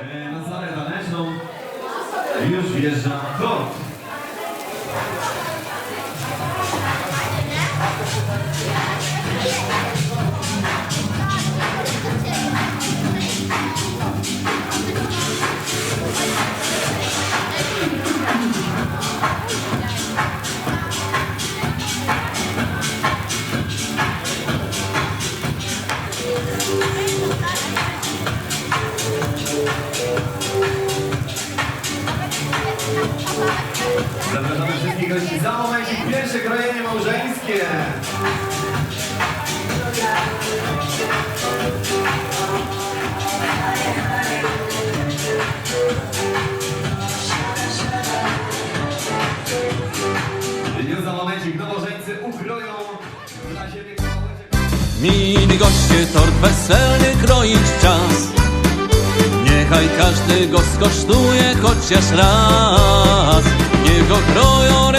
Na salę taneczną już wjeżdża tort. Za momencik pierwsze krojenie małżeńskie. Już za momencik nowożeńcy ukroją siebie kawałeczek. Mili goście, tort weselny kroić czas Niechaj każdy go skosztuje chociaż raz Niech go kroją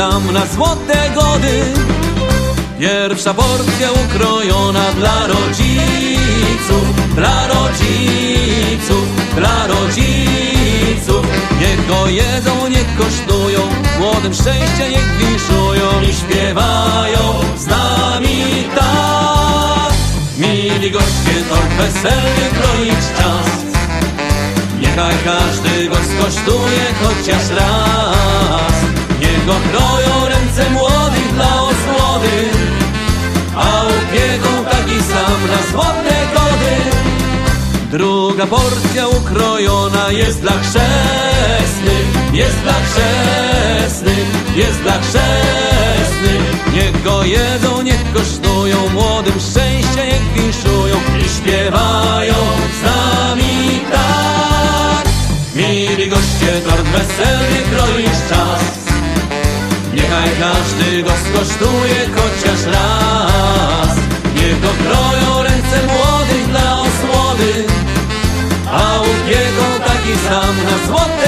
sam na złote gody. Pierwsza porcja ukrojona dla rodziców Dla rodziców, dla rodziców. Niech go jedzą, niech kosztują Młodym szczęście niech winszują I śpiewają z nami tak. Mili goście, tort weselny kroić czas. Niechaj każdy go skosztuje chociaż raz go kroją ręce młodych dla osłody A upieką taki sam na złote gody. Druga porcja ukrojona jest dla chrzestnych Jest dla chrzestnych, jest dla chrzestnych. Niech go jedzą, niech kosztują Młodym szczęście niech winszują I śpiewają z nami tak. Mili goście, tort weselny kroisz czas Niechaj każdy go skosztuje chociaż raz. Niech go kroją ręce młodych dla osłody A upieką taki sam na złote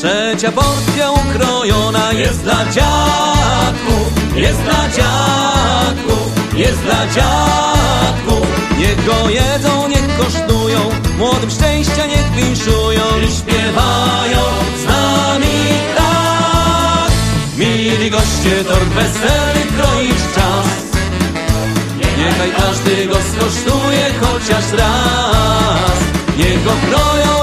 Trzecia porcja ukrojona jest dla dziadków, jest dla dziadków, jest dla dziadków. Niech go jedzą, niech kosztują, młodym szczęścia niech winszują i śpiewają z nami tak. Mili goście, tort weselny kroić czas. Niechaj każdy go skosztuje chociaż raz Niech go kroją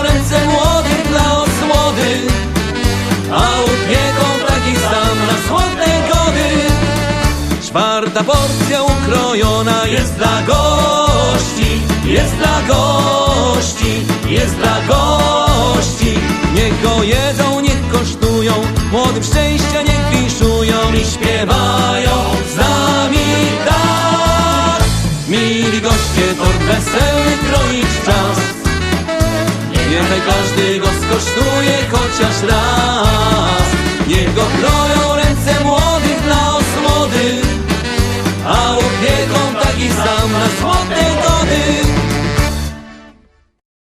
Czwarta porcja ukrojona jest dla gości Jest dla gości, jest dla gości. Niech go jedzą, niech kosztują Młodym szczęścia niech winszują I śpiewają z nami tak. Mili goście, tort weselny kroić czas. Niechaj każdy go skosztuje chociaż raz. Niech go kroją